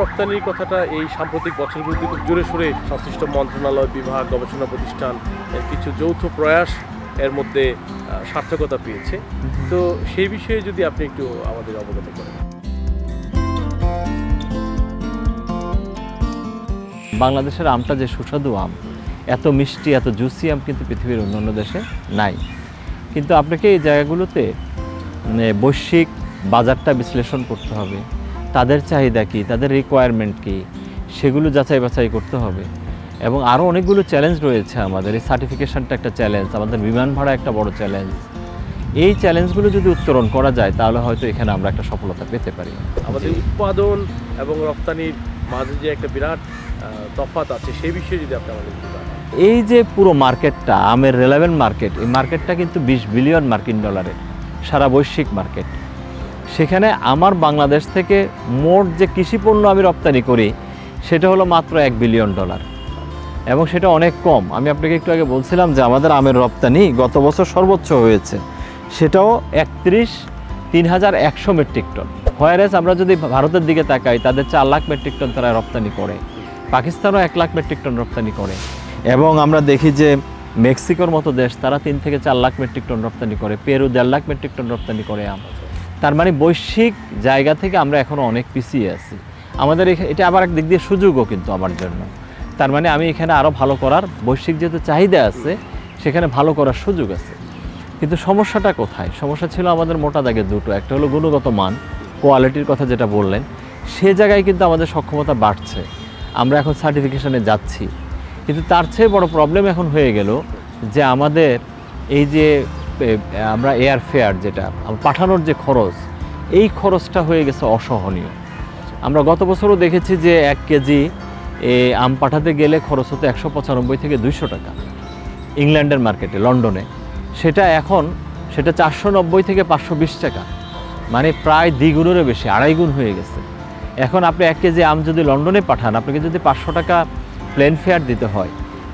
রপ্তানির কথাটা এই সাম্প্রতিক বছরগুলোতে খুব জোরে সোরে সংশ্লিষ্ট মন্ত্রণালয়, বিভাগ, গবেষণা প্রতিষ্ঠান কিছু যৌথ প্রয়াস এর মধ্যে সার্থকতা পেয়েছে। তো সেই বিষয়ে যদি আপনি একটু আমাদের অবগত করেন। বাংলাদেশের আমটা যে সুস্বাদু আম, এত মিষ্টি, এত জুসি আম কিন্তু পৃথিবীর অন্যান্য দেশে নাই। কিন্তু আপনাকে এই জায়গাগুলোতে মানে বৈশ্বিক বাজারটা বিশ্লেষণ করতে হবে। তাদের চাহিদা কী? তাদের রিকোয়ারমেন্ট কী? সেগুলো যাচাই বাছাই করতে হবে। এবং আরও অনেকগুলো চ্যালেঞ্জ রয়েছে আমাদের। এই সার্টিফিকেশনটা একটা চ্যালেঞ্জ আমাদের বিমান ভাড়া একটা বড় চ্যালেঞ্জ এই চ্যালেঞ্জগুলো যদি উত্তরণ করা যায় তাহলে হয়তো এখানে আমরা একটা সফলতা পেতে পারি। আমাদের উৎপাদন এবং রপ্তানির মাঝে যে একটা বিরাট তফাৎ আছে সেই বিষয়ে যদি আপনি আমাদের এই যে পুরো মার্কেটটা আমের রেলেভেন্ট মার্কেট এই মার্কেটটা কিন্তু বিশ বিলিয়ন মার্কিন ডলারের সারা বৈশ্বিক মার্কেট সেখানে আমার বাংলাদেশ থেকে মোট যে কৃষি পণ্য আমি রপ্তানি করি, সেটা হলো মাত্র এক বিলিয়ন ডলার। এবং সেটা অনেক কম। আমি আপনাকে একটু আগে বলছিলাম যে আমাদের আমের রপ্তানি গত বছর সর্বোচ্চ হয়েছে। সেটাও একত্রিশ তিন হাজার একশো মেট্রিক টন। হোয়ারেস আমরা যদি ভারতের দিকে তাকাই, তাদের চার লাখ মেট্রিক টন তারা রপ্তানি করে। পাকিস্তানও এক লাখ মেট্রিক টন রপ্তানি করে। এবং আমরা দেখি যে মেক্সিকোর মতো দেশ, তারা তিন থেকে চার লাখ মেট্রিক টন রপ্তানি করে। পেরু দেড় লাখ মেট্রিক টন রপ্তানি করে আম। তার মানে বৈশ্বিক জায়গা থেকে আমরা এখনও অনেক পিছিয়ে আছি। আমাদের এটা আবার এক দিক দিয়ে সুযোগও কিন্তু আমার জন্য। তার মানে আমি এখানে আরও ভালো করার বৈশ্বিক যেহেতু চাহিদা আছে, সেখানে ভালো করার সুযোগ আছে। কিন্তু সমস্যাটা কোথায়? সমস্যা ছিল আমাদের মোটা দাগে দুটো। একটা হলো গুণগত মান, কোয়ালিটির কথা যেটা বললেন, সে জায়গায় কিন্তু আমাদের সক্ষমতা বাড়ছে। আমরা এখন সার্টিফিকেশনে যাচ্ছি। কিন্তু তার চেয়ে বড় প্রবলেম এখন হয়ে গেল যে আমাদের এই যে আমরা এয়ার ফেয়ার যেটা পাঠানোর যে খরচ, এই খরচটা হয়ে গেছে অসহনীয়। আমরা গত বছরও দেখেছি যে এক কেজি আম পাঠাতে গেলে খরচ হতো একশো পঁচানব্বই থেকে দুইশো টাকা ইংল্যান্ডের মার্কেটে, লন্ডনে। সেটা এখন, সেটা চারশো নব্বই থেকে পাঁচশো বিশ টাকা। মানে প্রায় দ্বিগুণেরও বেশি, আড়াই গুণ হয়ে গেছে। এখন আপনি এক কেজি আম যদি লন্ডনে পাঠান, আপনাকে যদি পাঁচশো টাকা প্লেন ফেয়ার দিতে হয়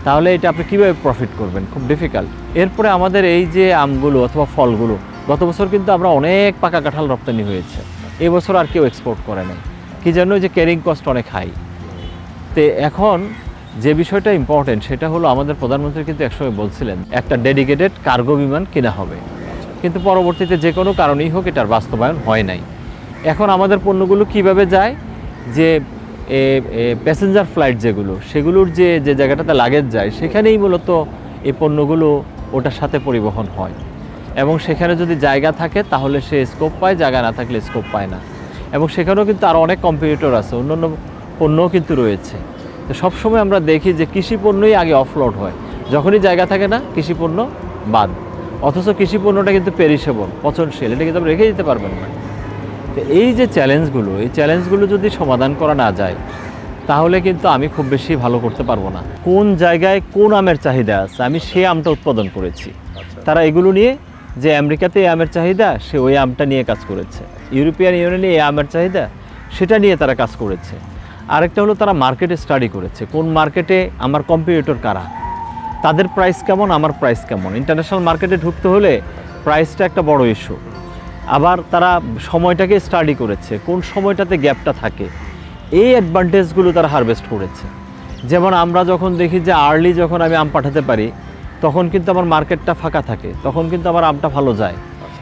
তাহলে এটা আপনি কীভাবে প্রফিট করবেন? খুব ডিফিকাল্ট এরপরে আমাদের এই যে আমগুলো অথবা ফলগুলো, গত বছর কিন্তু আমরা অনেক পাকা কাঁঠাল রপ্তানি হয়েছে। এবছর আর কেউ এক্সপোর্ট করে নাই। কি জন্য যে ক্যারিং কস্ট অনেক হাই তো এখন যে বিষয়টা ইম্পর্টেন্ট সেটা হলো আমাদের প্রধানমন্ত্রী কিন্তু একসময় বলছিলেন, একটা ডেডিকেটেড কার্গো বিমান কেনা হবে। কিন্তু পরবর্তীতে যে কোনো কারণেই হোক এটার বাস্তবায়ন হয় নাই। এখন আমাদের পণ্যগুলো কীভাবে যায়? যে প্যাসেঞ্জার ফ্লাইট যেগুলো, সেগুলোর যে যে জায়গাটাতে লাগেজ যায়, সেখানেই মূলত এই পণ্যগুলো ওটার সাথে পরিবহন হয়। এবং সেখানে যদি জায়গা থাকে, তাহলে সে স্কোপ পায়, জায়গা না থাকলে স্কোপ পায় না। এবং সেখানেও কিন্তু আরও অনেক কম্পিউটার আছে, অন্যান্য পণ্যও কিন্তু রয়েছে। তো সবসময় আমরা দেখি যে কৃষি পণ্যই আগে অফলোড হয়। যখনই জায়গা থাকে না, কৃষি পণ্য বাদ। অথচ কৃষি পণ্যটা কিন্তু পেরিসেবল পচনশীল, এটা কিন্তু রেখে দিতে পারবেন না। তো এই যে চ্যালেঞ্জগুলো এই চ্যালেঞ্জগুলো যদি সমাধান করা না যায় তাহলে কিন্তু আমি খুব বেশি ভালো করতে পারব না। কোন জায়গায় কোন আমের চাহিদা আছে? আমি সে আমটা উৎপাদন করেছি। আচ্ছা। তারা এগুলো নিয়ে যে আমেরিকাতে এই আমের চাহিদা সে ওই আমটা নিয়ে কাজ করেছে। ইউরোপিয়ান ইউনিয়নে এই আমের চাহিদা সেটা নিয়ে তারা কাজ করেছে। আরেকটা হলো তারা মার্কেটে স্টাডি করেছে। কোন মার্কেটে আমার কম্পিউটার কারা? তাদের প্রাইস কেমন আমার প্রাইস কেমন? ইন্টারন্যাশনাল মার্কেটে ঢুকতে হলে প্রাইসটা একটা বড় ইস্যু আবার তারা সময়টাকে স্টাডি করেছে, কোন সময়টাতে গ্যাপটা থাকে, এই অ্যাডভান্টেজগুলো তারা হারভেস্ট করেছে। যেমন আমরা যখন দেখি যে আর্লি যখন আমি আম পাঠাতে পারি, তখন কিন্তু আমার মার্কেটটা ফাঁকা থাকে, তখন কিন্তু আমার আমটা ভালো যায়।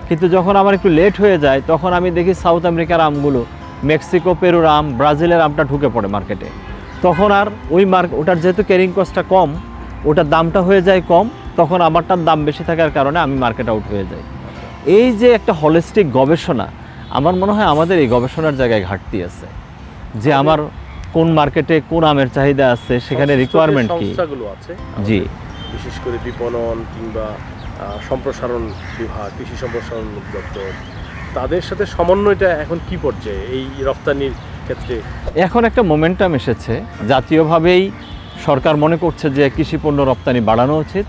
কিন্তু যখন আমার একটু লেট হয়ে যায়, তখন আমি দেখি সাউথ আমেরিকার আমগুলো মেক্সিকো পেরুর আম ব্রাজিলের আমটা ঢুকে পড়ে মার্কেটে তখন আর ওই মার্ক ওটার যেহেতু ক্যারিং কস্টটা কম, ওটার দামটা হয়ে যায় কম, তখন আমারটার দাম বেশি থাকার কারণে আমি মার্কেট আউট হয়ে যাই। এই যে একটা হলিস্টিক গবেষণা আমার মনে হয় আমাদের এই গবেষণার জায়গায় ঘাটতি আছে। যে আমার কোন মার্কেটে কোন আমের চাহিদা আছে সেখানে রিকোয়ারমেন্ট কি? জি। বিশেষ করে বিপণন কিংবা সম্প্রসারণ বিভাগ কৃষি সম্প্রসারণ দপ্তর তাদের সাথে সমন্বয়টা এখন কি পর্যায়ে এই রপ্তানির ক্ষেত্রে? এখন একটা মোমেন্টাম এসেছে। জাতীয়ভাবেই সরকার মনে করছে যে কৃষি পণ্য রপ্তানি বাড়ানো উচিত।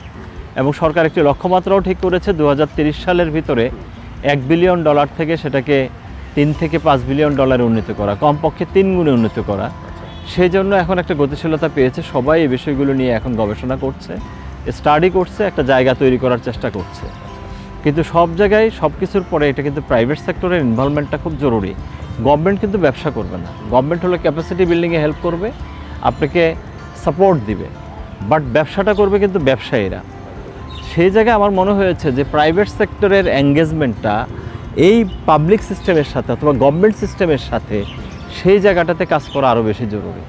এবং সরকার একটি লক্ষ্যমাত্রাও ঠিক করেছে দু সালের ভিতরে এক বিলিয়ন ডলার থেকে সেটাকে তিন থেকে পাঁচ বিলিয়ন ডলারে উন্নীত করা, কমপক্ষে তিন গুণে উন্নীত করা। সেই জন্য এখন একটা গতিশীলতা পেয়েছে, সবাই এই বিষয়গুলো নিয়ে এখন গবেষণা করছে, স্টাডি করছে, একটা জায়গা তৈরি করার চেষ্টা করছে। কিন্তু সব জায়গায় সব কিছুর পরে এটা কিন্তু প্রাইভেট সেক্টরের ইনভলভমেন্টটা খুব জরুরি। গভর্নমেন্ট কিন্তু ব্যবসা করবে না। গভর্নমেন্ট হলো ক্যাপাসিটি বিল্ডিংয়ে হেল্প করবে, আপনাকে সাপোর্ট দিবে। বাট ব্যবসাটা করবে কিন্তু ব্যবসায়ীরা। সেই জায়গায় আমার মনে হয়েছে যে প্রাইভেট সেক্টরের এঙ্গেজমেন্টটা এই পাবলিক সিস্টেমের সাথে অথবা গভর্নমেন্ট সিস্টেমের সাথে সেই জায়গাটাতে কাজ করা আরও বেশি জরুরি।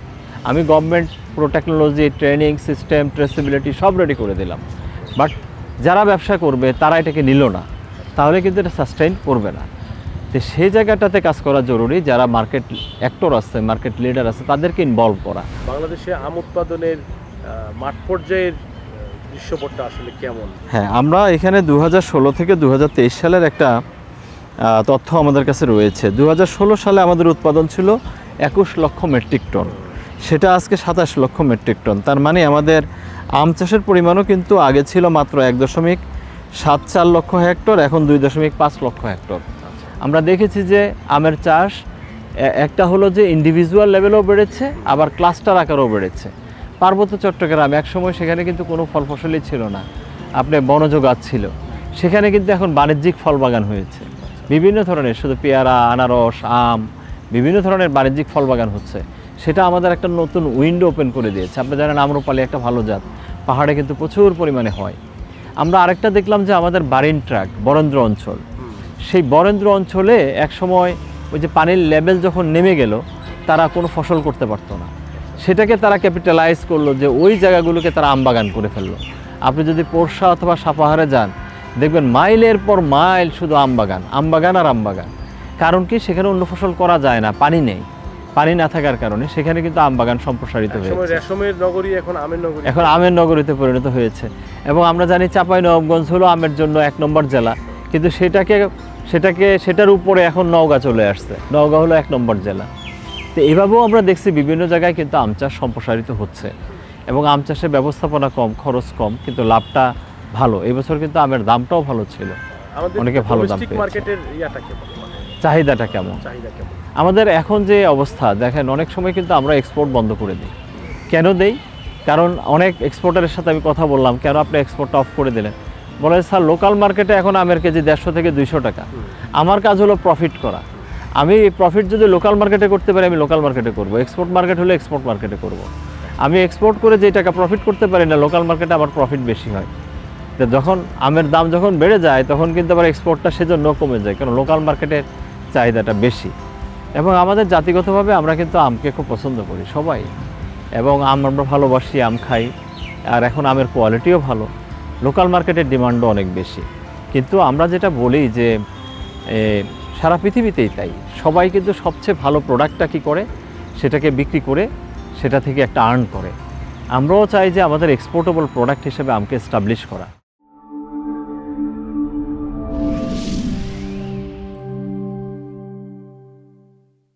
আমি গভর্নমেন্ট পুরো টেকনোলজি ট্রেনিং সিস্টেম ট্রেসিবিলিটি সব রেডি করে দিলাম। বাট যারা ব্যবসা করবে, তারা এটাকে নিল না। তাহলে কিন্তু এটা সাস্টেইন করবে না। তো সেই জায়গাটাতে কাজ করা জরুরি, যারা মার্কেট অ্যাক্টর আছে মার্কেট লিডার আছে, তাদেরকে ইনভলভ করা। বাংলাদেশে আম উৎপাদনের মাঠ পর্যায়ের দৃশ্যপটটা আসলে কেমন? হ্যাঁ আমরা এখানে দু হাজার ষোলো থেকে দু হাজার তেইশ সালের একটা তথ্য আমাদের কাছে রয়েছে। দু হাজার ষোলো সালে আমাদের উৎপাদন ছিল একুশ লক্ষ মেট্রিক টন। সেটা আজকে সাতাশ লক্ষ মেট্রিক টন। তার মানে আমাদের আম চাষের পরিমাণও কিন্তু আগে ছিল মাত্র এক দশমিক সাত চার লক্ষ হেক্টর, এখন দুই দশমিক পাঁচ লক্ষ হেক্টর। আমরা দেখেছি যে আমের চাষ একটা হলো যে ইন্ডিভিজুয়াল লেভেলেও বেড়েছে, আবার ক্লাস্টার আকারেও বেড়েছে। পার্বত্য চট্টগ্রাম একসময় সেখানে কিন্তু কোনো ফল ফসলই ছিল না। আপনি বনজ গাছ ছিল। সেখানে কিন্তু এখন বাণিজ্যিক ফল বাগান হয়েছে। বিভিন্ন ধরনের, শুধু পেয়ারা, আনারস, আম, বিভিন্ন ধরনের বাণিজ্যিক ফল বাগান হচ্ছে। সেটা আমাদের একটা নতুন উইন্ডো ওপেন করে দিয়েছে। আপনি জানেন, আম্রপালি একটা ভালো জাত। পাহাড়ে কিন্তু প্রচুর পরিমাণে হয়। আমরা আরেকটা দেখলাম যে আমাদের বারিন ট্রাক বরেন্দ্র অঞ্চল। সেই বরেন্দ্র অঞ্চলে এক সময় ওই যে পানির লেভেল যখন নেমে গেল, তারা কোনো ফসল করতে পারতো না। সেটাকে তারা ক্যাপিটালাইজ করল যে ওই জায়গাগুলোকে তারা আমবাগান করে ফেলল। আপনি যদি পোরশা অথবা সাপাহারে যান দেখবেন মাইলের পর মাইল শুধু আমবাগান আমবাগান আর আমবাগান। কারণ কি? সেখানে অন্য ফসল করা যায় না পানি নেই। পানি না থাকার কারণে সেখানে কিন্তু আমবাগান সম্প্রসারিত হয়েছে। রেশমের নগরী এখন আমের নগরী। এখন আমের নগরীতে পরিণত হয়েছে। এবং আমরা জানি চাঁপাই নবাবগঞ্জ হলো আমের জন্য এক নম্বর জেলা। কিন্তু সেটাকে সেটাকে সেটার উপরে এখন নওগাঁ চলে আসছে। নওগাঁ হলো এক নম্বর জেলা। তো এভাবেও আমরা দেখছি বিভিন্ন জায়গায় কিন্তু আম চাষ সম্প্রসারিত হচ্ছে এবং আম চাষের ব্যবস্থাপনা কম খরচ কম কিন্তু লাভটা ভালো। এবছর কিন্তু আমের দামটাও ভালো ছিল। অনেকে ভালো দাম মার্কেটের চাহিদাটা কেমন? কেমন? আমাদের এখন যে অবস্থা দেখেন অনেক সময় কিন্তু আমরা এক্সপোর্ট বন্ধ করে দিই। কেন দেই? কারণ অনেক এক্সপোর্টারের সাথে আমি কথা বললাম কেন আপনি এক্সপোর্টটা অফ করে দিলেন? বলে স্যার লোকাল মার্কেটে এখন আমের কেজি দেড়শো থেকে দুইশো টাকা। আমার কাজ হলো প্রফিট করা। আমি প্রফিট যদি লোকাল মার্কেটে করতে পারি, আমি লোকাল মার্কেটে করব। এক্সপোর্ট মার্কেট হলে এক্সপোর্ট মার্কেটে করব। আমি এক্সপোর্ট করে যে টাকা প্রফিট করতে পারি না লোকাল মার্কেটে আমার প্রফিট বেশি হয়। তো যখন আমের দাম যখন বেড়ে যায়, তখন কিন্তু আবার এক্সপোর্টটা সেজন্য কমে যায় কারণ লোকাল মার্কেটের চাহিদাটা বেশি। এবং আমাদের জাতিগতভাবে আমরা কিন্তু আমকে খুব পছন্দ করি, সবাই। এবং আম আমরা ভালোবাসি, আম খাই, আর এখন আমের কোয়ালিটিও ভালো। লোকাল মার্কেটের ডিমান্ডও অনেক বেশি। কিন্তু আমরা যেটা বলি যে সারা পৃথিবীতেই তাই। সবাই কিন্তু সবচেয়ে ভালো প্রোডাক্টটা কী করে? সেটাকে বিক্রি করে সেটা থেকে একটা আর্ন করে। আমরাও চাই যে আমাদের এক্সপোর্টেবল প্রোডাক্ট হিসেবে আমকে এস্টাবলিশ করা।